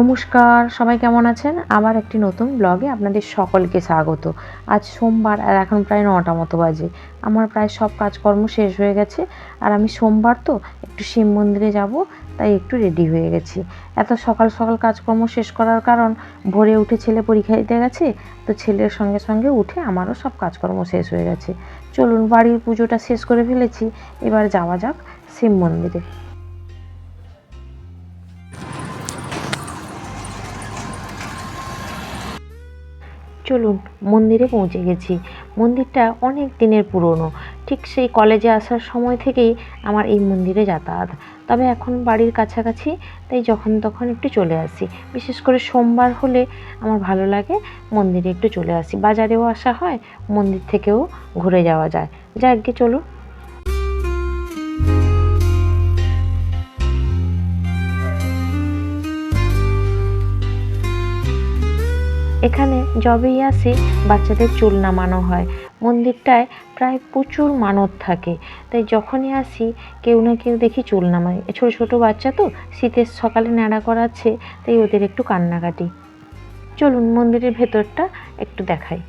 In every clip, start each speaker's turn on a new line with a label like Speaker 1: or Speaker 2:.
Speaker 1: নমস্কার, সবাই কেমন আছেন? আমার একটি নতুন ব্লগে আপনাদের সকলকে স্বাগত। আজ সোমবার আর এখন প্রায় নটা মতো বাজে। আমার প্রায় সব কাজকর্ম শেষ হয়ে গেছে আর আমি সোমবার তো একটু শিব মন্দিরে যাব, তাই একটু রেডি হয়ে গেছি। এত সকাল সকাল কাজকর্ম শেষ করার কারণ ভোরে উঠে ছেলে পরীক্ষা দিতে গেছে, তো ছেলের সঙ্গে সঙ্গে উঠে আমারও সব কাজকর্ম শেষ হয়ে গেছে। চলুন বাড়ির পুজোটা শেষ করে ফেলেছি, এবার যাওয়া যাক শিব মন্দিরে। চলুন, মন্দিরে পৌঁছে গেছি। মন্দিরটা অনেক দিনের পুরনো। ঠিক সেই কলেজে আসার সময় থেকেই আমার এই মন্দিরে যাতায়াত। তবে এখন বাড়ির কাছাকাছি, তাই যখন তখন একটু চলে আসি। বিশেষ করে সোমবার হলে আমার ভালো লাগে, মন্দিরে একটু চলে আসি। বাজারেও আসা হয়, মন্দির থেকেও ঘুরে যাওয়া যায়। যাক চলুন। এখানে যবেই আসি বাচ্চাদের চুল নামানো হয়। মন্দিরটায় প্রায় প্রচুর মানত থাকে। তাই যখনই আসি, কেউ না কেউ দেখি চুল নামায়। ছোট ছোট বাচ্চা তো, শীতের সকালে ন্যাড়া করাচ্ছে, তাই ওদের একটু কান্নাকাটি। চলুন মন্দিরের ভেতরটা একটু দেখাই।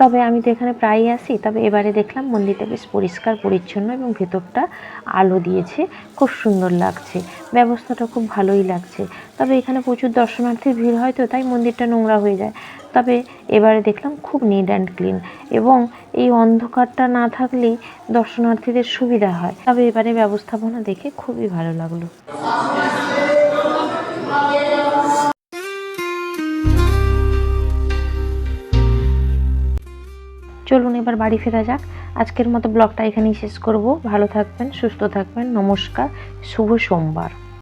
Speaker 1: তবে আমি তো এখানে প্রায়ই আসি তবে এবারে দেখলাম মন্দিরটা বেশ পরিষ্কার, পরিচ্ছন্ন এবং ভেতরটা আলো দিয়েছে। খুব সুন্দর লাগছে, ব্যবস্থাটা খুব ভালোই লাগছে। তবে এখানে প্রচুর দর্শনার্থীর ভিড় হয় তো, তাই মন্দিরটা নোংরা হয়ে যায়। তবে এবারে দেখলাম খুব নিট অ্যান্ড ক্লিন এবং এই অন্ধকারটা না থাকলেই দর্শনার্থীদের সুবিধা হয়। তবে এবারে ব্যবস্থাপনা দেখে খুবই ভালো লাগল। চলুন এবার বাড়ি ফেরা যাক। আজকের মতো ব্লগটা এখানেই শেষ করব। ভালো থাকবেন, সুস্থ থাকবেন। নমস্কার, শুভ সোমবার।